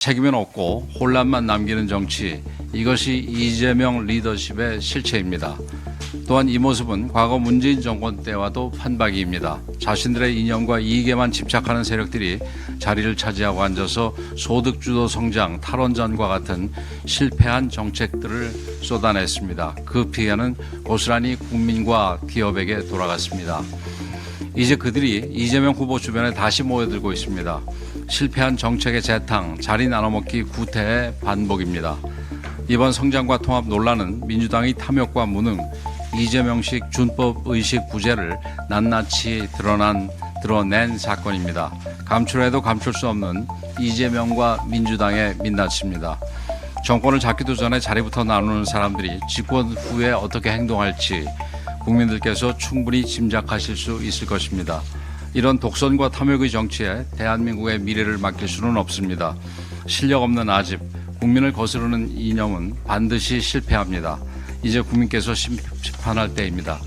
책임은 없고 혼란만 남기는 정치 이것이 이재명 리더십의 실체입니다. 또한 이 모습은 과거 문재인 정권 때와도 판박이입니다. 자신들의 이념과 이익에만 집착하는 세력들이 자리를 차지하고 앉아서 소득주도 성장, 탈원전과 같은 실패한 정책들을 쏟아냈습니다. 그 피해는 고스란히 국민과 기업에게 돌아갔습니다. 이제 그들이 이재명 후보 주변에 다시 모여들고 있습니다. 실패한 정책의 재탕, 자리 나눠먹기 구태의 반복입니다. 이번 성장과 통합 논란은 민주당의 탐욕과 무능, 이재명식 준법 의식 부재를 낱낱이 드러난 드러낸 사건입니다. 감출해도 감출 수 없는 이재명과 민주당의 민낯입니다. 정권을 잡기도 전에 자리부터 나누는 사람들이 집권 후에 어떻게 행동할지 국민들께서 충분히 짐작하실 수 있을 것입니다. 이런 독선과 탐욕의 정치에 대한민국의 미래를 맡길 수는 없습니다. 실력 없는 아집, 국민을 거스르는 이념은 반드시 실패합니다. 이제 국민께서 심- 심판할 때입니다.